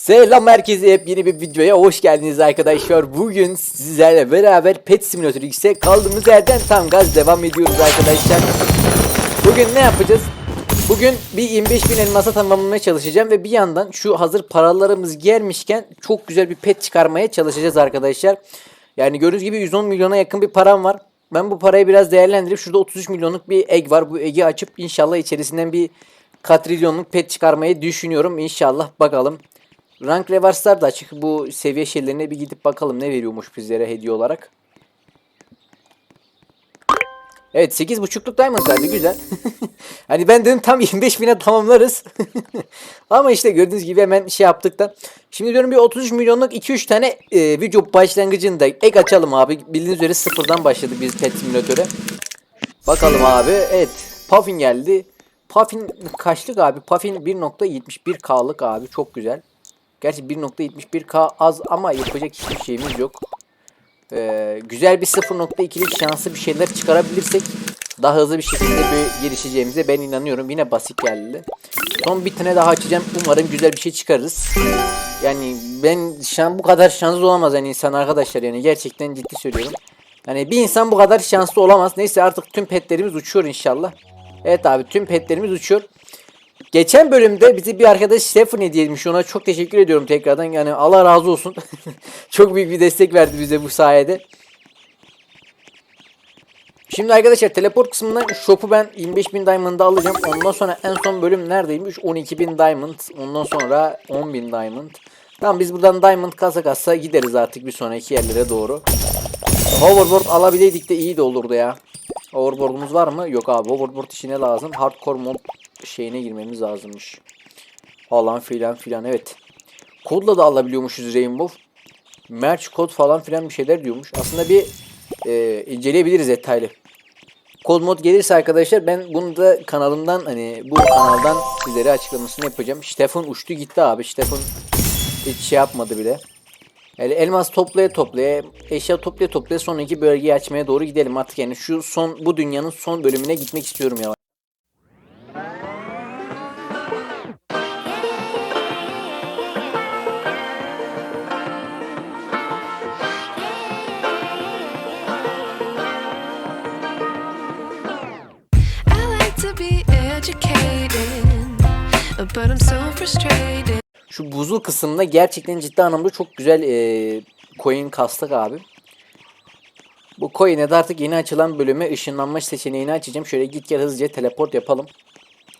Selam herkese hep yeni bir videoya hoş geldiniz arkadaşlar. Bugün sizlerle beraber Pet Simulator X'e kaldığımız yerden tam gaz devam ediyoruz arkadaşlar. Bugün ne yapacağız? Bugün bir 25 bin elmasa tamamlamaya çalışacağım ve bir yandan şu hazır paralarımız gelmişken çok güzel bir pet çıkarmaya çalışacağız arkadaşlar. Yani gördüğünüz gibi 110 milyona yakın bir param var. Ben bu parayı biraz değerlendirip şurada 33 milyonluk bir egg var. Bu egg'i açıp inşallah içerisinden bir katrilyonluk pet çıkarmayı düşünüyorum. İnşallah bakalım. Rank revarslar da açık. Bu seviye şeylerine bir gidip bakalım ne veriyormuş bizlere hediye olarak. Evet 8.5'luk diamond verdi güzel. hani ben dedim tam 25 bine tamamlarız. Ama işte gördüğünüz gibi hemen şey yaptık da. Şimdi diyorum bir 33 milyonluk 2-3 tane e, video başlangıcında ek açalım abi. Bildiğiniz üzere sıfırdan başladık biz pet simülatöre. Bakalım abi. Evet. Puffin geldi. Puffin kaçlık abi? Puffin 1.71K'lık abi. Çok güzel. Gerçi 1.71K az ama yapacak hiçbir şeyimiz yok. Ee, güzel bir 0.2'lik şanslı bir şeyler çıkarabilirsek daha hızlı bir şekilde bir gelişeceğimize ben inanıyorum. Yine basit geldi. Son bir tane daha açacağım. Umarım güzel bir şey çıkarırız. Yani ben şan bu kadar şanslı olamaz yani insan arkadaşlar yani gerçekten ciddi söylüyorum. Yani bir insan bu kadar şanslı olamaz. Neyse artık tüm petlerimiz uçuyor inşallah. Evet abi tüm petlerimiz uçuyor. Geçen bölümde bizi bir arkadaş Stefan hediye etmiş. Ona çok teşekkür ediyorum tekrardan. Yani Allah razı olsun. çok büyük bir destek verdi bize bu sayede. Şimdi arkadaşlar teleport kısmından shop'u ben 25.000 diamond'a alacağım. Ondan sonra en son bölüm neredeymiş? 12.000 diamond. Ondan sonra 10.000 diamond. Tamam biz buradan diamond kasa kasa gideriz artık bir sonraki yerlere doğru. Hoverboard alabileydik de iyi de olurdu ya. Hoverboard'umuz var mı? Yok abi. Hoverboard işine lazım. Hardcore mod şeyine girmemiz lazımmış. Falan filan filan evet. Kodla da alabiliyormuşuz Rainbow. Merch kod falan filan bir şeyler diyormuş. Aslında bir e, inceleyebiliriz detaylı. Kod mod gelirse arkadaşlar ben bunu da kanalımdan hani bu kanaldan sizlere açıklamasını yapacağım. Stefan uçtu gitti abi. Stefan hiç şey yapmadı bile. Yani elmas toplaya toplaya, eşya toplaya toplaya sonraki bölgeyi açmaya doğru gidelim artık yani şu son bu dünyanın son bölümüne gitmek istiyorum ya. Şu buzul kısımda gerçekten ciddi anlamda çok güzel e, coin kastık abi. Bu coin'e de artık yeni açılan bölüme ışınlanma seçeneğini açacağım. Şöyle git gel hızlıca teleport yapalım.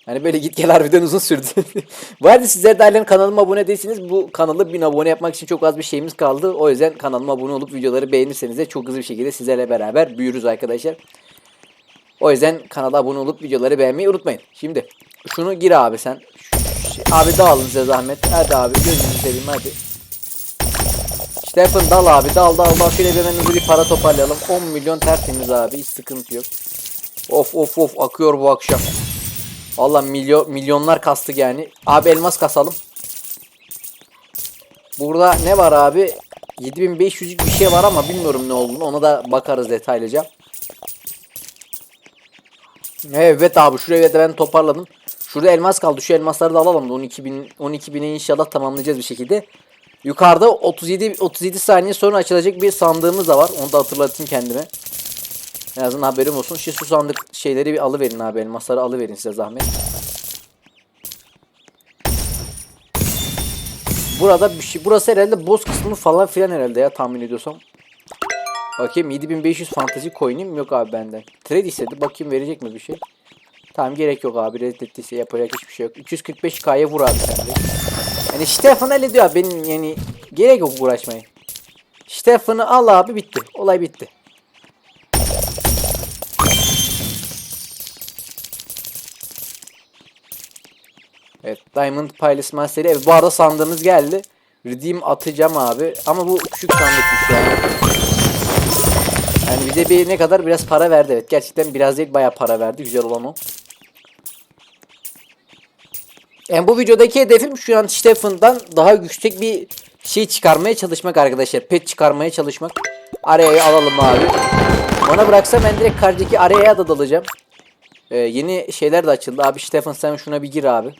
Hani böyle git gel harbiden uzun sürdü. arada sizler de halen kanalıma abone değilsiniz. Bu kanalı 1000 abone yapmak için çok az bir şeyimiz kaldı. O yüzden kanalıma abone olup videoları beğenirseniz de çok hızlı bir şekilde sizlerle beraber büyürüz arkadaşlar. O yüzden kanala abone olup videoları beğenmeyi unutmayın. Şimdi şunu gir abi sen. Şu- Abi dağılın size zahmet. Hadi abi gözünü seveyim hadi. Stephen dal abi dal dal dal. Şöyle bir hemen bir para toparlayalım. 10 milyon tertemiz abi hiç sıkıntı yok. Of of of akıyor bu akşam. Valla milyon, milyonlar kastık yani. Abi elmas kasalım. Burada ne var abi? 7500'lük bir şey var ama bilmiyorum ne olduğunu. Ona da bakarız detaylıca. Evet abi şuraya da ben toparladım. Şurada elmas kaldı. Şu elmasları da alalım da 12 bin 12 bine inşallah tamamlayacağız bir şekilde. Yukarıda 37 37 saniye sonra açılacak bir sandığımız da var. Onu da hatırlatayım kendime. En azından haberim olsun. Şu su sandık şeyleri bir alıverin abi. Elmasları alıverin size zahmet. Burada bir şey. Burası herhalde boss kısmı falan filan herhalde ya tahmin ediyorsam. Bakayım 7500 fantezi coin'im yok abi benden. Trade istedi. Bakayım verecek mi bir şey. Tamam gerek yok abi. Reddettiyse yapacak hiçbir şey yok. 245k'ya vur abi sen de. Yani Stefan hallediyor abi. Benim yani gerek yok uğraşmaya. Stefan'ı al abi bitti. Olay bitti. Evet Diamond Pilots Master'i. Evet bu arada sandığımız geldi. Redeem atacağım abi. Ama bu küçük sandıkmış yani. Yani bize bir ne kadar biraz para verdi evet. Gerçekten biraz değil bayağı para verdi. Güzel olan o. Yani bu videodaki hedefim şu an Stefan'dan daha yüksek bir şey çıkarmaya çalışmak arkadaşlar. Pet çıkarmaya çalışmak. Araya alalım abi. Ona bıraksam ben direkt karşıdaki araya da dalacağım. Ee, yeni şeyler de açıldı. Abi Stefan sen şuna bir gir abi.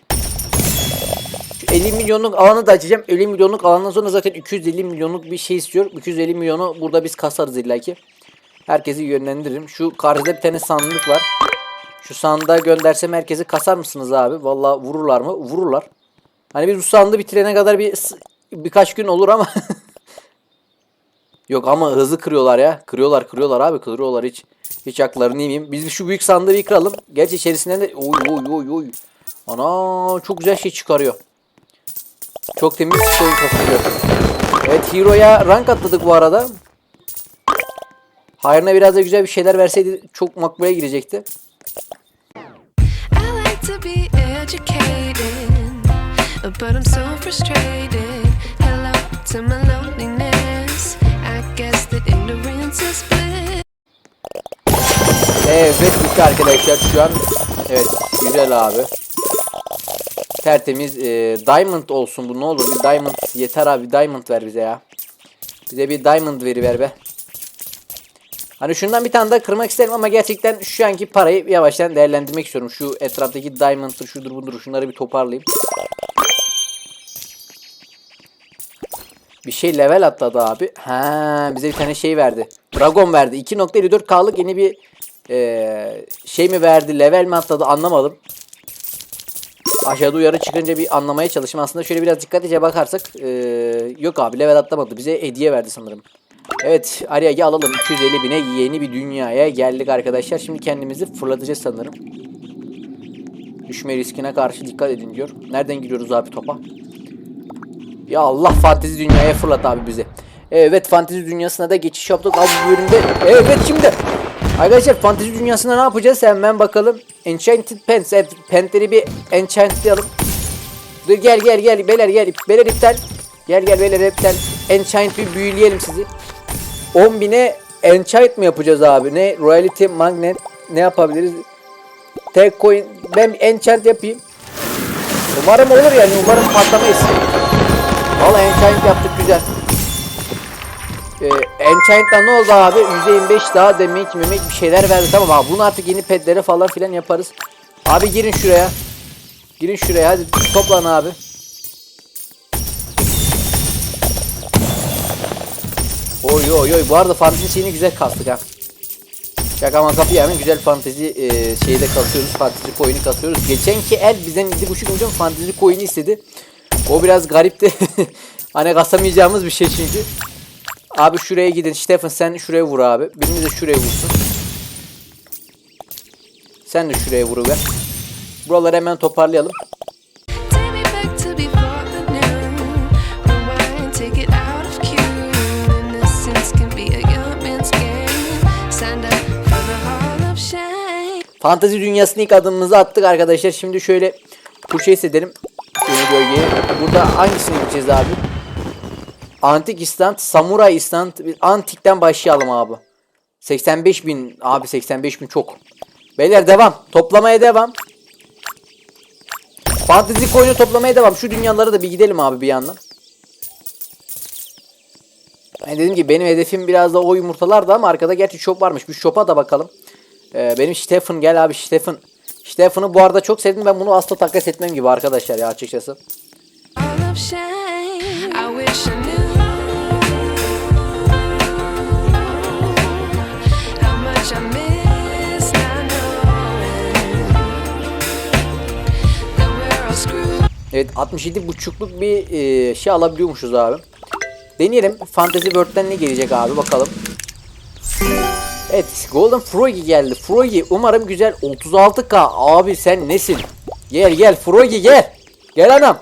Şu 50 milyonluk alanı da açacağım. 50 milyonluk alandan sonra zaten 250 milyonluk bir şey istiyor. 250 milyonu burada biz kasarız illaki. Herkesi yönlendiririm. Şu karşıda bir tane sandık var. Şu sandığa göndersem herkesi kasar mısınız abi? Vallahi vururlar mı? Vururlar. Hani biz bu sandığı bitirene kadar bir birkaç gün olur ama Yok ama hızlı kırıyorlar ya. Kırıyorlar kırıyorlar abi kırıyorlar hiç. Hiç haklarını yemeyeyim. Biz şu büyük sandığı bir kıralım. Gerçi içerisinden de oy oy oy oy. Ana çok güzel şey çıkarıyor. Çok temiz coin kasılıyor. Evet Hero'ya rank atladık bu arada. Hayrına biraz da güzel bir şeyler verseydi çok makbule girecekti. But I'm so frustrated. Hello to my loneliness. I guess that ignorance is bliss. Evet bitti arkadaşlar şu an. Evet güzel abi. Tertemiz e, diamond olsun bu ne olur bir diamond yeter abi diamond ver bize ya. Bize bir diamond veri ver be. Hani şundan bir tane daha kırmak isterim ama gerçekten şu anki parayı yavaştan değerlendirmek istiyorum. Şu etraftaki diamond'dır şudur budur şunları bir toparlayayım. Bir şey level atladı abi. Ha bize bir tane şey verdi. Dragon verdi. 2.54K'lık yeni bir eee, şey mi verdi, level mi atladı anlamadım. Aşağıda uyarı çıkınca bir anlamaya çalıştım. Aslında şöyle biraz dikkatlice bakarsak eee, yok abi level atlamadı. Bize hediye verdi sanırım. Evet Arya'yı alalım. 250 bine yeni bir dünyaya geldik arkadaşlar. Şimdi kendimizi fırlatacağız sanırım. Düşme riskine karşı dikkat edin diyor. Nereden giriyoruz abi topa? Ya Allah fantezi dünyaya fırlat abi bizi. Evet fantezi dünyasına da geçiş yaptık abi bu bölümde. Evet şimdi. Arkadaşlar fantezi dünyasında ne yapacağız hemen bakalım. Enchanted Pants. Evet pentleri bir enchantlayalım. Dur gel gel gel beyler gel. Beyler iptal. Gel gel beyler iptal. Enchant bir büyüleyelim sizi. 10 bine enchant mı yapacağız abi? Ne? Royalty Magnet ne yapabiliriz? Tek coin. Ben enchant yapayım. Umarım olur yani. Umarım patlamayız. Valla enchant yaptık güzel. Ee, Enchant'ta ne oldu abi? %25 daha demek memek bir şeyler verdi. Tamam abi bunu artık yeni pedlere falan filan yaparız. Abi girin şuraya. Girin şuraya hadi toplan abi. Oy oy oy bu arada fantezi şeyini güzel kastık ha. Şaka maka bir yana güzel fantezi e, şeyde kasıyoruz. Fantezi coin'i kasıyoruz. Geçenki el bizden 7.5 milyon fantezi coin'i istedi. O biraz garipti. hani kasamayacağımız bir şey çünkü. Abi şuraya gidin. Stefan sen şuraya vur abi. Biriniz de şuraya vursun. Sen de şuraya vuruver. Buraları hemen toparlayalım. Fantezi dünyasına ilk adımımızı attık arkadaşlar. Şimdi şöyle push'e hissedelim. Yeni bölgeye. Burada hangisini gideceğiz abi? Antik İsland, Samuray İsland. Antik'ten başlayalım abi. 85 bin. Abi 85 bin çok. Beyler devam. Toplamaya devam. Fantezi coin'i toplamaya devam. Şu dünyalara da bir gidelim abi bir yandan. Ben dedim ki benim hedefim biraz da o yumurtalardı ama arkada gerçi shop varmış. Bir shop'a da bakalım. Ee, benim Stefan gel abi Stefan. Stefan'ı bu arada çok sevdim. Ben bunu asla takas etmem gibi arkadaşlar ya açıkçası. Evet 67 buçukluk bir e, şey alabiliyormuşuz abi. Deneyelim. Fantasy World'den ne gelecek abi bakalım. Evet Golden Froggy geldi. Froggy umarım güzel 36k. Abi sen nesin? Gel gel Froggy gel. Gel anam.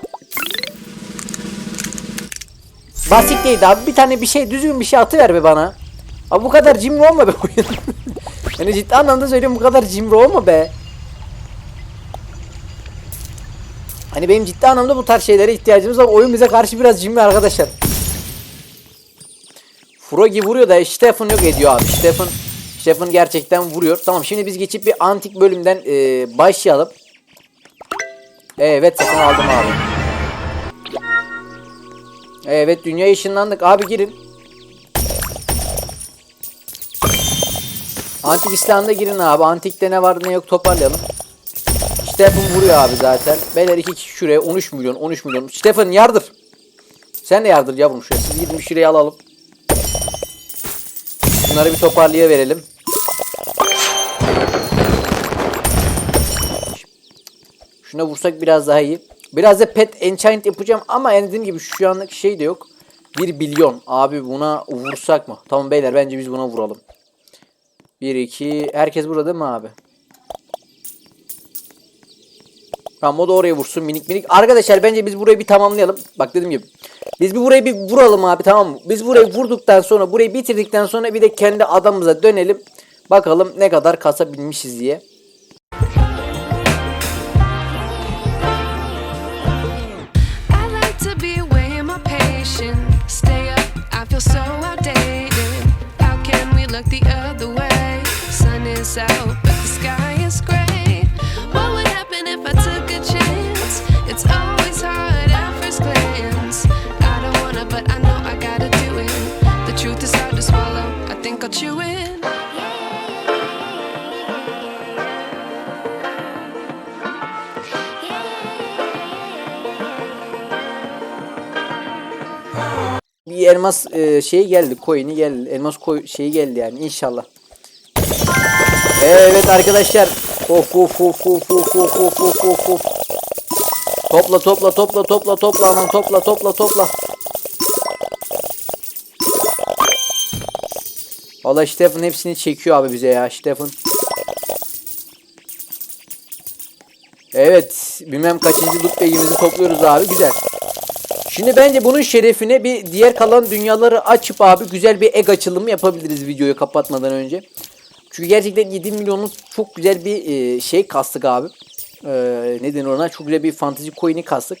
Basit değildi abi. Bir tane bir şey düzgün bir şey atıver be bana. Abi bu kadar cimri olma be oyun. yani ciddi anlamda söylüyorum bu kadar cimri olma be. Hani benim ciddi anlamda bu tarz şeylere ihtiyacımız var. Oyun bize karşı biraz cimri arkadaşlar. Frogi vuruyor da Stefan yok ediyor abi. Stefan Stefan gerçekten vuruyor. Tamam şimdi biz geçip bir antik bölümden e, başlayalım. Evet satın aldım abi. Evet dünya ışınlandık. Abi girin. Antik İslam'da girin abi. Antikte ne var ne yok toparlayalım. Stefan vuruyor abi zaten. Beyler iki kişi şuraya 13 milyon 13 milyon. Stefan yardır. Sen de yardır yavrum şuraya. Siz gidin şuraya alalım. Bunları bir toparlıya verelim. Şuna vursak biraz daha iyi. Biraz da pet enchant yapacağım ama yani dediğim gibi şu anlık şey de yok. 1 milyon. Abi buna vursak mı? Tamam beyler bence biz buna vuralım. 1 2 herkes burada değil mi abi? Tamam o da oraya vursun minik minik. Arkadaşlar bence biz burayı bir tamamlayalım. Bak dediğim gibi. Biz bir burayı bir vuralım abi tamam mı? Biz burayı vurduktan sonra burayı bitirdikten sonra bir de kendi adamımıza dönelim. Bakalım ne kadar kasabilmişiz diye. The other way? Sun is out, but the sky is gray. What would happen if I took a chance? It's always hard at first glance. I don't wanna, but I know I gotta do it. The truth is hard to swallow. I think I'll chew it. Oh. Bir elmas e, şeyi geldi, coin'i geldi. Elmas koy şeyi geldi yani inşallah. Evet arkadaşlar. Of of of of of of of of of of. Topla topla topla topla topla aman topla topla topla. Valla Stefan hepsini çekiyor abi bize ya Stefan. Evet. Bilmem kaçıncı loot bag'imizi topluyoruz abi. Güzel. Şimdi bence bunun şerefine bir diğer kalan dünyaları açıp abi güzel bir egg açılımı yapabiliriz videoyu kapatmadan önce. Çünkü gerçekten 7 milyonluk çok güzel bir e, şey kastık abi. E, ne denir ona? Çok güzel bir fantasy coin'i kastık.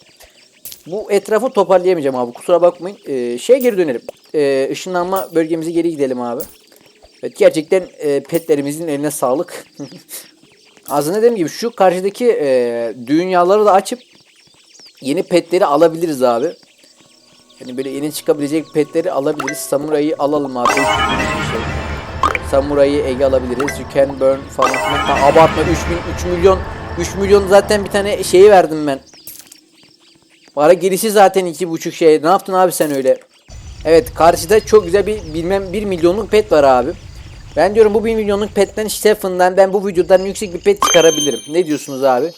Bu etrafı toparlayamayacağım abi kusura bakmayın. E, şeye geri dönelim. E, ışınlanma bölgemize geri gidelim abi. Evet gerçekten e, petlerimizin eline sağlık. Önce dediğim gibi şu karşıdaki e, dünyaları da açıp yeni petleri alabiliriz abi. Yani böyle yeni çıkabilecek petleri alabiliriz. Samurai'yi alalım abi. Şey, Samurai'yi Ege alabiliriz. You can burn falan filan. Ha, abartma 3, bin, 3 milyon 3 milyon zaten bir tane şeyi verdim ben. Para girişi zaten iki buçuk şey. Ne yaptın abi sen öyle? Evet karşıda çok güzel bir bilmem 1 milyonluk pet var abi. Ben diyorum bu 1 milyonluk petten Stefan'dan ben bu videodan yüksek bir pet çıkarabilirim. Ne diyorsunuz abi?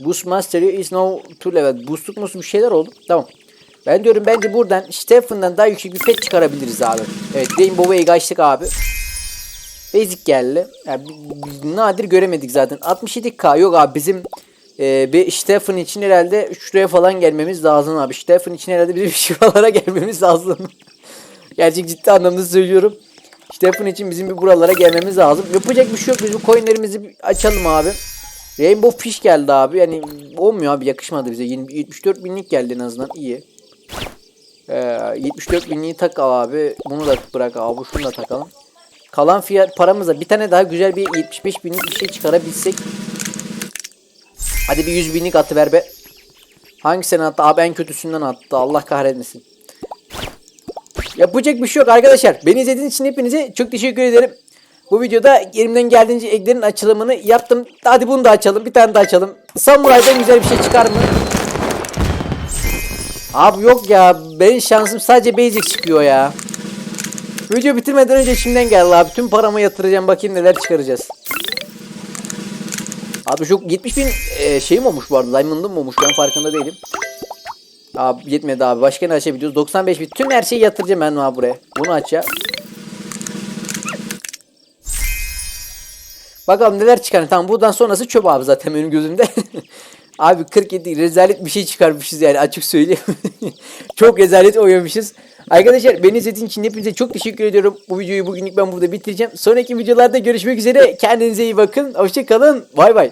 Boost Mastery is now to level. Boostluk musun bir şeyler oldu. Tamam. Ben diyorum bence buradan Stefan'dan daha yüksek bir pet çıkarabiliriz abi. Evet Rainbow Egg açtık abi. Basic geldi. Yani nadir göremedik zaten. 67k yok abi bizim e, bir Stefan için herhalde şuraya falan gelmemiz lazım abi. Stefan için herhalde bizim şuralara gelmemiz lazım. Gerçek ciddi anlamda söylüyorum. Stefan için bizim bir buralara gelmemiz lazım. Yapacak bir şey yok. Biz bu coinlerimizi açalım abi. Rainbow Fish geldi abi. Yani olmuyor abi yakışmadı bize. 20 74 binlik geldi en azından. iyi. Ee, 74 binliği tak al abi. Bunu da bırak abi. Şunu da takalım. Kalan fiyat paramıza bir tane daha güzel bir 75 binlik bir şey çıkarabilsek. Hadi bir 100 binlik atıver be. Hangisini attı? Abi en kötüsünden attı. Allah kahretmesin. Yapacak bir şey yok arkadaşlar. Beni izlediğiniz için hepinize çok teşekkür ederim. Bu videoda elimden geldiğince eklerin açılımını yaptım. Hadi bunu da açalım. Bir tane daha açalım. Samuray'dan güzel bir şey çıkar mı? Abi yok ya. Benim şansım sadece basic çıkıyor ya. Video bitirmeden önce şimdiden geldi abi. Tüm paramı yatıracağım. Bakayım neler çıkaracağız. Abi çok 70 bin e, şeyim olmuş arada. Diamond'ım olmuş. Ben farkında değilim. Abi yetmedi abi. Başka ne açabiliyoruz? 95 bin. Tüm her şeyi yatıracağım ben abi buraya. Bunu aç ya. Bakalım neler çıkar. Tamam buradan sonrası çöp abi zaten benim gözümde. abi 47 rezalet bir şey çıkarmışız yani açık söyleyeyim. çok rezalet oynamışız. Arkadaşlar beni izlediğiniz için hepinize çok teşekkür ediyorum. Bu videoyu bugünlük ben burada bitireceğim. Sonraki videolarda görüşmek üzere. Kendinize iyi bakın. Hoşçakalın. Bay bay.